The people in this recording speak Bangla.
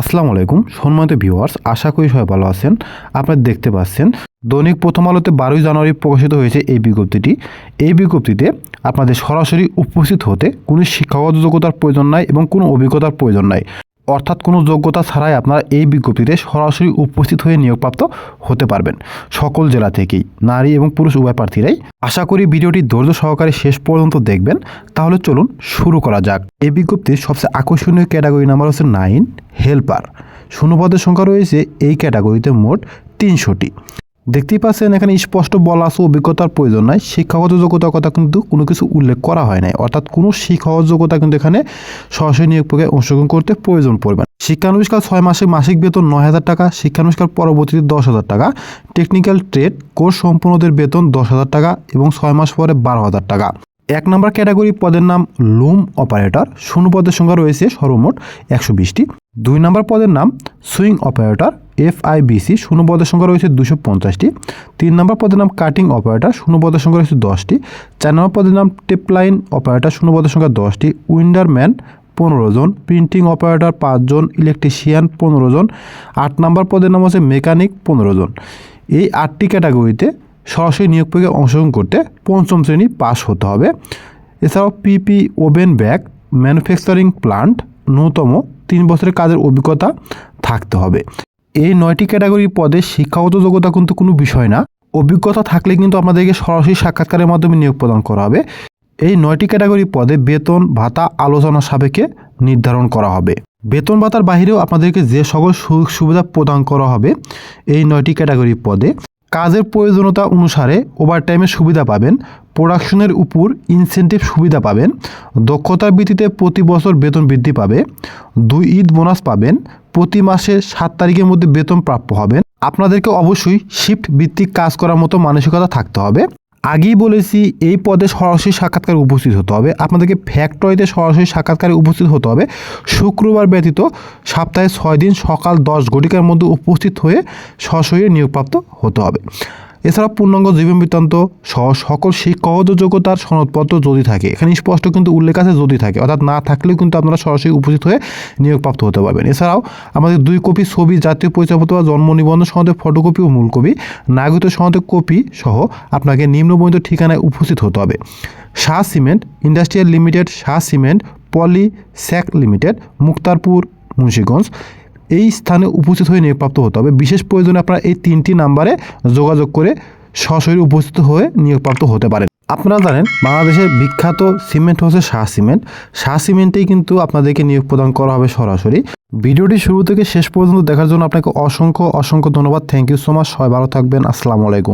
আসসালামু আলাইকুম, সম্মানিত ভিউয়ার্স আশা করি সবাই ভালো আছেন। আপনারা দেখতে পাচ্ছেন, দৈনিক প্রথম আলোতে বারোই জানুয়ারি প্রকাশিত হয়েছে এই বিজ্ঞপ্তিটি। এই বিজ্ঞপ্তিতে আপনাদের সরাসরি উপস্থিত হতে কোনো শিক্ষাগত যোগ্যতার প্রয়োজন নাই এবং কোনো অভিজ্ঞতার প্রয়োজন নাই। অর্থাৎ কোনো যোগ্যতা ছাড়াই আপনারা এই বিজ্ঞপ্তিতে সরাসরি উপস্থিত হয়ে নিয়োগপ্রাপ্ত হতে পারবেন সকল জেলা থেকেই, নারী এবং পুরুষ উভয় প্রার্থীরাই। আশা করি ভিডিওটি ধৈর্য সহকারে শেষ পর্যন্ত দেখবেন। তাহলে চলুন শুরু করা যাক। এই বিজ্ঞপ্তির সবচেয়ে আকর্ষণীয় ক্যাটাগরি নাম্বার হচ্ছে নাইন, হেল্পার। শূন্যপদের সংখ্যা রয়েছে এই ক্যাটাগরিতে মোট তিনশোটি। দেখতেই পাচ্ছেন, এখানে স্পষ্ট বলা আছে অভিজ্ঞতার প্রয়োজন নাই। শিক্ষাগত যোগ্যতার কথা কিন্তু কোনো কিছু উল্লেখ করা হয় নাই। অর্থাৎ কোনো শিক্ষাগত যোগ্যতা কিন্তু এখানে সরাসরি নিয়োগ প্রক্রিয়ায় অংশগ্রহণ করতে প্রয়োজন পড়বে না। শিক্ষানুষ্ঠান ছয় মাসে মাসিক বেতন নয় হাজার টাকা, শিক্ষানুষ্ঠান পরবর্তীতে দশ হাজার টাকা টেকনিক্যাল ট্রেড কোর্স সম্পন্নদের বেতন দশ হাজার টাকা এবং ছয় মাস পরে বারো হাজার টাকা। এক নম্বর ক্যাটাগরি পদের নাম লুম অপারেটর, শূন্য পদের সংখ্যা রয়েছে সর্বমোট একশো বিশটি। দুই নম্বর পদের নাম sewing operator F I B C শূন্য পদের সংখ্যা রয়েছে দুশো পঞ্চাশটি। তিন নম্বর পদের নাম কাটিং অপারেটর শূন্য পদের সংখ্যা রয়েছে দশটি। চার নম্বর পদের নাম টেপলাইন অপারেটর শূন্য পদের সংখ্যা দশটি। উইন্ডারম্যান পনেরো জন, প্রিন্টিং অপারেটর পাঁচজন ইলেকট্রিশিয়ান পনেরো জন। আট নম্বর পদের নাম হচ্ছে মেকানিক পনেরো জন। এই আটটি ক্যাটাগরিতে সরাসরি নিয়োগ প্রক্রিয়ায় অংশগ্রহণ করতে পঞ্চম শ্রেণি পাস হতে হবে। এছাড়াও PP woven bag, manufacturing plant, ন্যূনতম তিন বছরের কাজের অভিজ্ঞতা থাকতে হবে। এই নয়টি ক্যাটাগরি পদে শিক্ষাগত যোগ্যতা কিন্তু কোনো বিষয় না। অভিজ্ঞতা থাকলে কিন্তু আপনাদেরকে সরাসরি সাক্ষাৎকারের মাধ্যমে নিয়োগ প্রদান করা হবে। এই নয়টি ক্যাটাগরি পদে বেতন, ভাতা, আলোচনা সাপেক্ষে নির্ধারণ করা হবে। বেতন, ভাতার বাহিরেও আপনাদেরকে যে সকল সুযোগ সুবিধা প্রদান করা হবে এই নয়টি ক্যাটাগরি পদে কাজের প্রয়োজনীয়তা অনুসারে ওভারটাইমের সুবিধা পাবেন প্রোডাকশনের উপর ইনসেন্টিভ সুবিধা পাবেন দক্ষতার ভিত্তিতে প্রতি বছর বেতন বৃদ্ধি পাবে, দুই ঈদ বোনাস পাবেন, প্রতি মাসে সাত তারিখের মধ্যে বেতন প্রাপ্য হবেন। আপনাদেরকে অবশ্যই শিফট ভিত্তিক কাজ করার মতো মানসিকতা থাকতে হবে। আগেই বলেছি, এই পদে সরাসরি সাক্ষাৎকারে উপস্থিত হতে হবে। আপনাদেরকে ফ্যাক্টরিতে সরাসরি সাক্ষাৎকারে উপস্থিত হতে হবে। শুক্রবার ব্যতীত সপ্তাহে ছয় দিন সকাল দশ ঘটিকার মধ্যে উপস্থিত হয়ে সশরীরে নিয়োগপ্রাপ্ত হতে হবে। এছাড়া পূর্ণাঙ্গ জীবন বৃত্তান্ত সহ সকল শিক্ষাগত যোগ্যতার সনদপত্র যদি থাকে, এখানে স্পষ্ট কিন্তু উল্লেখ আছে যদি থাকে, অর্থাৎ না থাকলেও কিন্তু আপনারা সরাসরি উপস্থিত হয়ে নিয়োগপ্রাপ্ত হতে পারবেন। এছাড়াও আমাদের দুই কপি ছবি, জাতীয় পরিচয়পত্র বা জন্ম নিবন্ধন সনদের ফটোকপি ও মূল কপি নাগরিক সনদের কপি সহ আপনাকে নিম্নবর্ণিত ঠিকানায় উপস্থিত হতে হবে। Shah cement industrial limited, Shah cement poly sack limited, Muktarpur, Munshiganj. এই স্থানে উপস্থিত হয়ে নিয়োগপ্রাপ্ত হতে হবে। বিশেষ প্রয়োজনে আপনারা এই তিনটি নাম্বারে যোগাযোগ করে সশরীরে উপস্থিত হয়ে নিয়োগপ্রাপ্ত হতে পারেন। আপনারা জানেন, বাংলাদেশের বিখ্যাত সিমেন্ট হচ্ছে শাহ সিমেন্ট। শাহ সিমেন্টেই কিন্তু আপনাদেরকে নিয়োগ প্রদান করা হবে সরাসরি। ভিডিওটি শুরু থেকে শেষ পর্যন্ত দেখার জন্য আপনাকে অসংখ্য অসংখ্য ধন্যবাদ। থ্যাংক ইউ সো মাচ সবাই ভালো থাকবেন। আসসালামু আলাইকুম।